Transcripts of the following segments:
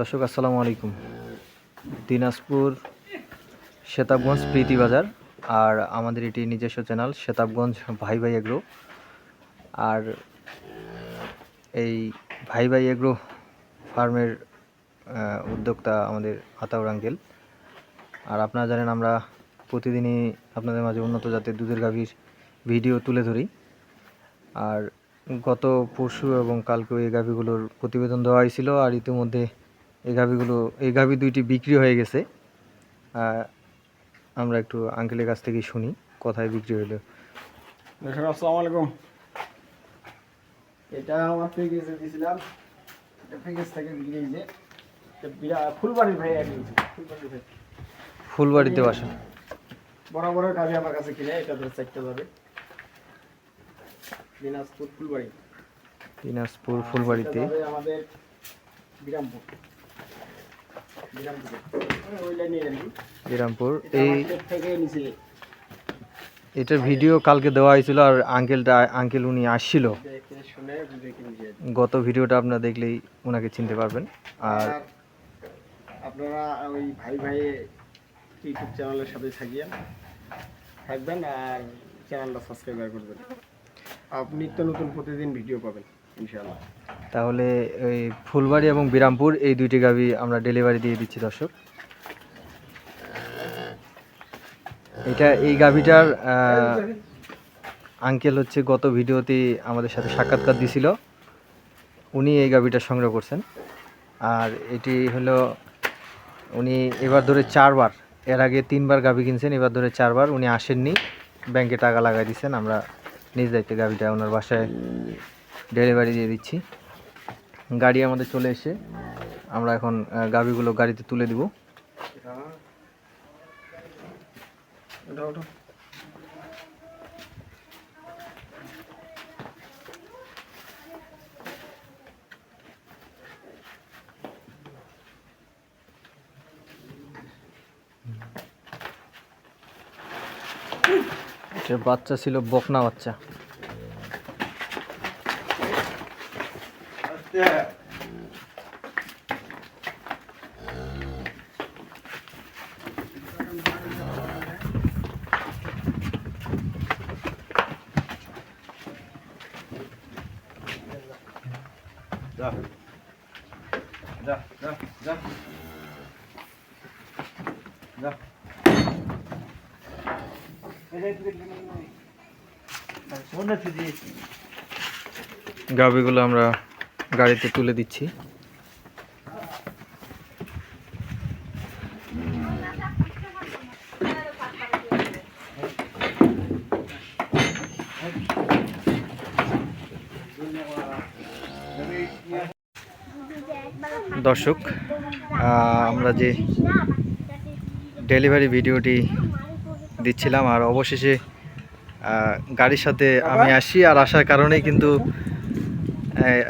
দর্শক, আসসালামু আলাইকুম। দিনাজপুর শেতাবগঞ্জ প্রীতি বাজার আর আমাদের এটি নিজস্ব চ্যানেল শেতাবগঞ্জ ভাই ভাই এগ্রো। আর এই ভাই ভাই এগ্রো ফার্মের উদ্যোক্তা আমাদের আতাউর আঙ্কেল। আর আপনারা জানেন আমরা প্রতিদিনই আপনাদের মাঝে উন্নত জাতের দুধের গাভীর ভিডিও তুলে ধরি। আর গত পরশু এবং কালকে এই গাভীগুলোর প্রতিবেদন দেওয়া হয়েছিল আর ইতিমধ্যে এই গাভীগুলো এই গাভী দুইটি বিক্রি হয়ে গেছে। আমরা একটু আঙ্কেলের কাছ থেকেই শুনি কোথায় বিক্রি হলো আসসালামু আলাইকুম। এটা আমার প্যাকেজে দিয়েছিলাম। এটা প্যাকেজ থেকে বিক্রি হয়েছে। ফুলবাড়ির ভাই ফুলবাড়ির ভাই ফুলবাড়িতে আসা বড় বড় কাজে আমার কাছে কিনে এটা ধরে চারটে যাবে। দিনাজপুর ফুলবাড়ি। দিনাজপুর ফুলবাড়িতে। আমাদের বিরামপুর। বিরামপুর। এটা এই এটার ভিডিও কালকে দেওয়া হয়েছিল আর আঙ্কেলটা আঙ্কেল উনি আসছিল। গত ভিডিওটা আপনারা দেখলেই ওনাকে চিনতে পারবেন। আর আপনারা ওই ভাই ভাই ইউটিউব চ্যানেলের সাথে থাকিয়েন থাকবেন আর চ্যানেলটা সাবস্ক্রাইব করবেন আপনি নিত্য নতুন প্রতিদিন ভিডিও পাবেন ইনশাআল্লাহ। তাহলে ওই ফুলবাড়ি এবং বিরামপুর এই দুইটি গাভি আমরা ডেলিভারি দিয়ে দিচ্ছি, দর্শক। এটা এই গাভিটার আঙ্কেল হচ্ছে গত ভিডিওতে আমাদের সাথে সাক্ষাৎকার দিছিল। উনি এই গাভিটা সংগ্রহ করছেন। আর এটি হলো, উনি এবার ধরে চারবার, এর আগে তিনবার গাভি কিনছেন, এবার ধরে চারবার উনি আসেননি। ব্যাংকে টাকা লাগাই দিচ্ছেন আমরা নিজ দায়িত্বে গাভিটা ওনার বাসায় ডেলিভারি দিয়ে দিচ্ছি। গাড়ি আমাদের চলে এসে আমরা এখন গাভিগুলো গাড়িতে তুলে দিব। বাচ্চা ছিল বকনা বাচ্চা। যা। যা যা যা। যা। গাভিগুলো আমরা গাড়িতে তুলে দিচ্ছি। দর্শক আমরা যে ডেলিভারি ভিডিওটি দিচ্ছিলাম আর অবশেষে গাড়ির সাথে আমি আসি আর আসার কারণেই কিন্তু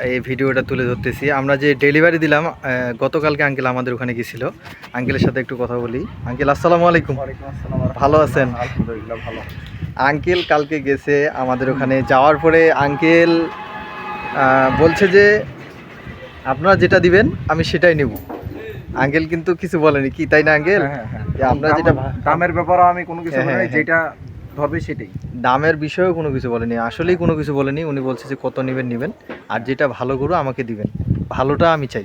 এই ভিডিওটা তুলে ধরতেছি। আমরা যে ডেলিভারি দিলাম গতকালকে আঙ্কেল আমাদের ওখানে গেছিল আঙ্কেলের সাথে একটু কথা বলি। আঙ্কেল আসসালামু আলাইকুম। আসসালাম ভালো আছেন? ভালো। আঙ্কেল কালকে গেছে আমাদের ওখানে। যাওয়ার পরে আঙ্কেল বলছে যে আপনারা যেটা দিবেন আমি সেটাই নেব। আঙ্কেল কিন্তু কিছু বলেনি। কি তাই না আঙ্কেল হ্যাঁ, হ্যাঁ, আমরা যেটা দামের ব্যাপারে আমি কোনো কিছু হ্যাঁ, বলি নাই, হ্যাঁ, যেটা ধরবে সেটাই। দামের বিষয়েও কোনো কিছু বলেনি। আসলেই কোনো কিছু বলেনি। উনি বলছে যে কত নেবেন নেবেন। আর যেটা ভালো গরু আমাকে দিবেন। ভালোটা আমি চাই।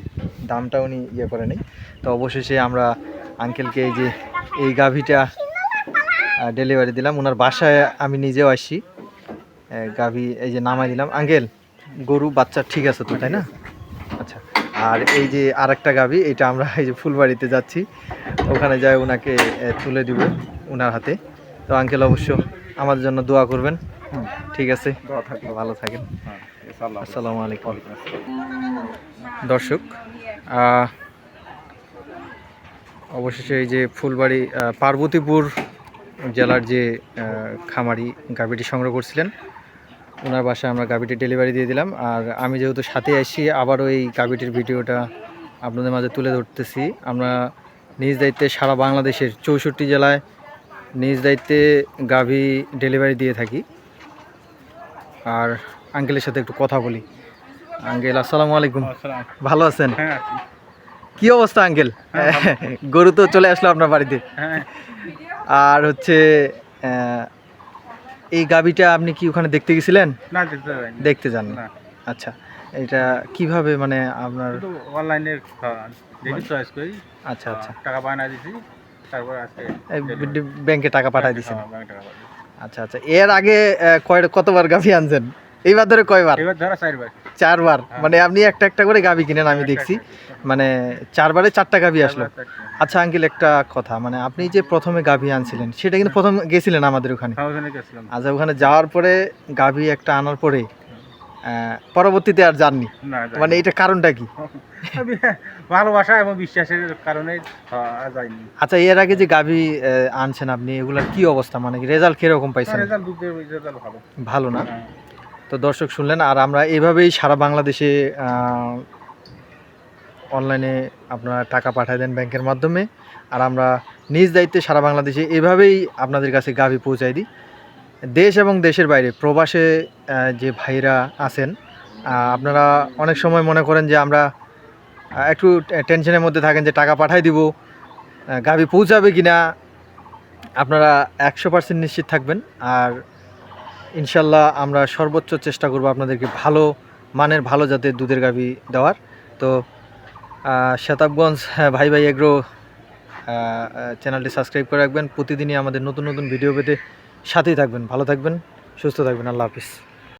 দামটা উনি ইয়ে করেনি তো অবশেষে আমরা আঙ্কেলকে এই যে এই গাভিটা ডেলিভারি দিলাম। ওনার বাসায় আমি নিজেও আসি গাভি এই যে নামাই দিলাম। আঙ্কেল গরু বাচ্চা ঠিক আছে তো তাই না? আর এই যে আরেকটা গাভি এটা আমরা এই যে ফুলবাড়িতে যাচ্ছি। ওখানে যাই ওনাকে তুলে দিব ওনার হাতে। তো আঙ্কেল অবশ্য আমাদের জন্য দোয়া করবেন। ঠিক আছে? ভালো থাকেন। হ্যাঁ আসসালামু আলাইকুম। দর্শক অবশেষে এই যে ফুলবাড়ি পার্বতীপুর জেলার যে খামারি গাভীটি সংগ্রহ করছিলেন ওনার বাসায় আমরা গাভীটি ডেলিভারি দিয়ে দিলাম। আর আমি যেহেতু সাথে আসি আবারও এই গাভীটির ভিডিওটা আপনাদের মাঝে তুলে ধরতেছি। আমরা নিজ দায়িত্বে সারা বাংলাদেশের চৌষট্টি জেলায় নিজ দায়িত্বে গাভী ডেলিভারি দিয়ে থাকি। আর আঙ্কেলের সাথে একটু কথা বলি। আঙ্কেল আসসালামু আলাইকুম। ভালো আছেন? হ্যাঁ কি অবস্থা আঙ্কেল? গরু তো চলে আসলো আপনার বাড়িতে। হ্যাঁ। আর হচ্ছে এই গাবিটা আপনি কি ওখানে দেখতে গেছিলেন? না দেখতে যাইনি। দেখতে যান না। আচ্ছা এটা কীভাবে মানে আপনার অনলাইনে দেখি চয়েস করি। আচ্ছা আচ্ছা। টাকা পাঠিয়ে দিছি। তারপর আজকে এই ব্যাংকে টাকা পাঠাই দিছেন। হ্যাঁ, ব্যাংকে টাকা পাঠাই দিছি। আচ্ছা আচ্ছা। এর আগে আহ, কয় কতবার গাভি আনছেন? এইবার ধরে কয়বার? এবার ধরা চারবার। চারবার? হ্যাঁ। মানে আপনি একটা একটা করে গাভি কিনেন আমি দেখছি। মানে চারবারে চারটা গাভি আসলো। আচ্ছা আঙ্কিল একটা কথা। মানে আপনি যে প্রথমে গাভি আনছিলেন সেটা কিন্তু প্রথম গেছিলেন আমাদের ওখানে? হ্যাঁ আচ্ছা ওখানে যাওয়ার পরে গাভি একটা আনার পরে পরবর্তীতে আর যাননি? মানে এটা কারণটা কি? ভালোবাসা এবং বিশ্বাসের কারণে হ্যাঁ, আচ্ছা এর আগে যে গাভি আনছেন আপনি এগুলার কি অবস্থা? মানে রেজাল্ট কীরকম পাইছেন? রেজাল্ট রেজাল্ট ভালো। ভালো না? হ্যাঁ। তো দর্শক শুনলেন, আর আমরা এভাবেই সারা বাংলাদেশে অনলাইনে আপনারা টাকা পাঠায় দেন ব্যাংকের মাধ্যমে। আর আমরা নিজ দায়িত্বে সারা বাংলাদেশে এভাবেই আপনাদের কাছে গাভি পৌঁছাই দিই। দেশ এবং দেশের বাইরে প্রবাসে যে ভাইরা আছেন আপনারা অনেক সময় মনে করেন যে আমরা একটু টেনশনের মধ্যে থাকেন যে টাকা পাঠাই দিব গাভি পৌঁছাবে কি না আপনারা একশো পার্সেন্ট নিশ্চিত থাকবেন। আর ইনশাল্লাহ আমরা সর্বোচ্চ চেষ্টা করব আপনাদেরকে ভালো মানের ভালো জাতের দুধের গাভি দেওয়ার। তো শেতাবগঞ্জ হ্যাঁ, ভাই ভাই এগ্রো চ্যানেলটি সাবস্ক্রাইব করে রাখবেন। প্রতিদিনই আমাদের নতুন নতুন ভিডিও পেতে সাথেই থাকবেন। ভালো থাকবেন সুস্থ থাকবেন। আল্লাহ হাফিজ।